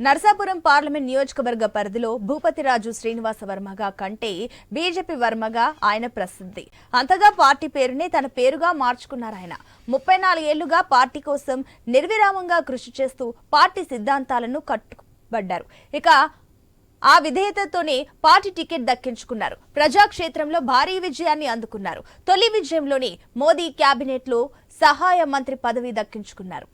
Narsapuram parliament నియోజకవర్గ పరిధిలో భూపతిరాజు శ్రీనివాస వర్మగా కంటే బీజేపీ వర్మగా ఆయన ప్రసిద్ధి. అంతగా పార్టీ పేరునే తన పేరుగా మార్చుకున్నారు ఆయన. ముప్పై నాలుగేళ్ళుగా పార్టీ కోసం నిర్విరామంగా కృషి చేస్తూ పార్టీ సిద్ధాంతాలను కట్టుబడ్డారు. ఇక ఆ విధేయతతోనే పార్టీ టికెట్ దక్కించుకున్నారు. ప్రజాక్షేత్రంలో భారీ విజయాన్ని అందుకున్నారు. తొలి విజయంలోనే మోదీ క్యాబినెట్లో సహాయ మంత్రి పదవి దక్కించుకున్నారు.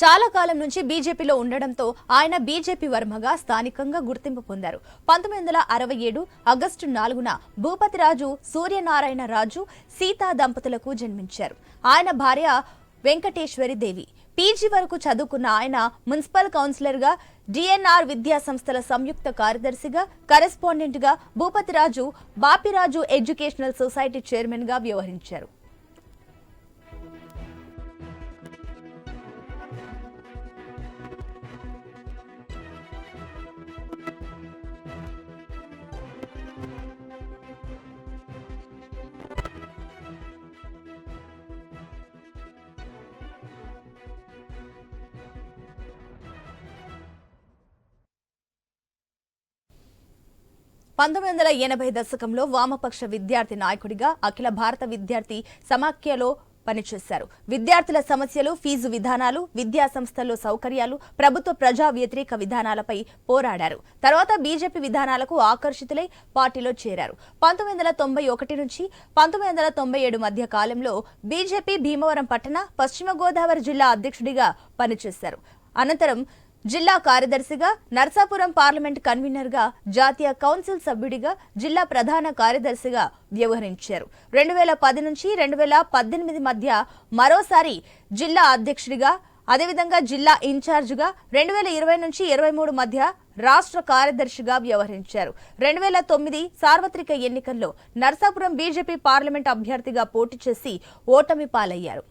చాలా కాలం నుంచి బీజేపీలో ఉండడంతో ఆయన బీజేపీ వర్మగా స్థానికంగా గుర్తింపు పొందారు. పంతొమ్మిది వందల అరవై ఏడు ఆగస్టు నాలుగున భూపతిరాజు సూర్యనారాయణ రాజు సీతా దంపతులకు జన్మించారు. ఆయన భార్య వెంకటేశ్వరి దేవి. పీజీ వరకు చదువుకున్న ఆయన మున్సిపల్ కౌన్సిలర్గా డిఎన్ఆర్ విద్యా సంస్థల సంయుక్త కార్యదర్శిగా కరెస్పాండెంట్గా భూపతిరాజు బాపిరాజు ఎడ్యుకేషనల్ సొసైటీ చైర్మన్గా వ్యవహరించారు. పంతొమ్మిది వందల ఎనభై దశకంలో వామపక్ష విద్యార్థి నాయకుడిగా అఖిల భారత విద్యార్థి సమాఖ్యలో పనిచేశారు. విద్యార్థుల సమస్యలు ఫీజు విధానాలు విద్యా సంస్థల్లో సౌకర్యాలు ప్రభుత్వ ప్రజా వ్యతిరేక విధానాలపై పోరాడారు. తర్వాత బీజేపీ విధానాలకు ఆకర్షితులై పార్టీలో చేరారు. పంతొమ్మిది వందల తొంభై ఒకటి నుంచి పంతొమ్మిది వందల తొంభై ఏడు మధ్య కాలంలో బీజేపీ భీమవరం పట్టణ పశ్చిమ గోదావరి జిల్లా అధ్యక్షుడిగా పనిచేశారు. అనంతరం జిల్లా కార్యదర్శిగా నర్సాపురం పార్లమెంట్ కన్వీనర్గా జాతీయ కౌన్సిల్ సభ్యుడిగా జిల్లా ప్రధాన కార్యదర్శిగా వ్యవహరించారు. రెండు వేల పది నుంచి రెండు వేల పద్దెనిమిది మధ్య మరోసారి జిల్లా అధ్యక్షుడిగా అదేవిధంగా జిల్లా ఇన్ఛార్జిగా రెండు వేల ఇరవై నుంచి ఇరవై మూడు మధ్య రాష్ట్ర కార్యదర్శిగా వ్యవహరించారు. రెండు వేల తొమ్మిది సార్వత్రిక ఎన్నికల్లో నర్సాపురం బీజేపీ పార్లమెంట్ అభ్యర్థిగా పోటీ చేసి ఓటమి పాలయ్యారు.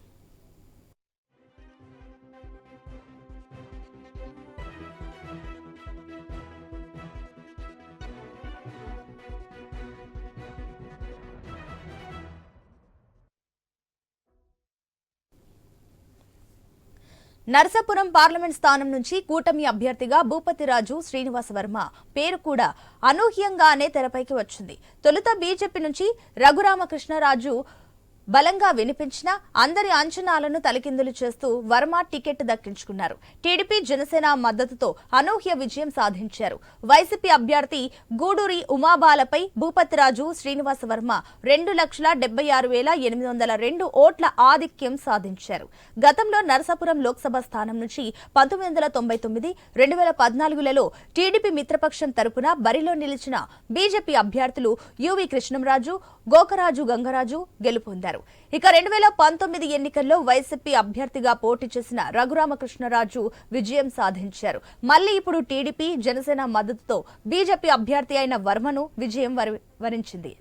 నరసపురం పార్లమెంట్ స్థానం నుంచి కూటమి అభ్యర్థిగా భూపతిరాజు శ్రీనివాస వర్మ పేరు కూడా అనూహ్యంగానే తెరపైకి వచ్చింది. తొలుత బీజేపీ నుంచి రఘురామకృష్ణరాజు బలంగా వినిపించిన అందరి అంచనాలను తలకిందులు చేస్తూ వర్మ టికెట్ దక్కించుకున్నారు. టీడీపీ జనసేన మద్దతుతో అనూహ్య విజయం సాధించారు. వైసీపీ అభ్యర్థి గూడూరి ఉమాబాలపై భూపతిరాజు శ్రీనివాస వర్మ రెండు లక్షల డెబ్బై ఆరు వేల ఎనిమిది వందల రెండు ఓట్ల ఆధిక్యం సాధించారు. గతంలో నరసాపురం లోక్సభ స్థానం నుంచి పంతొమ్మిది వందల తొంభై తొమ్మిది రెండు వేల పద్నాలుగులలో టీడీపీ మిత్రపక్షం తరపున బరిలో నిలిచిన బీజేపీ అభ్యర్థులు యువి కృష్ణంరాజు గోకరాజు గంగరాజు గెలుపొందారు. ఇక రెండు వేల పంతొమ్మిది ఎన్నికల్లో వైసీపీ అభ్యర్థిగా పోటీ చేసిన రఘురామకృష్ణరాజు విజయం సాధించారు. మళ్ళీ ఇప్పుడు టీడీపీ జనసేన మద్దతుతో బీజేపీ అభ్యర్థి అయిన వర్మను విజయం వరించింది.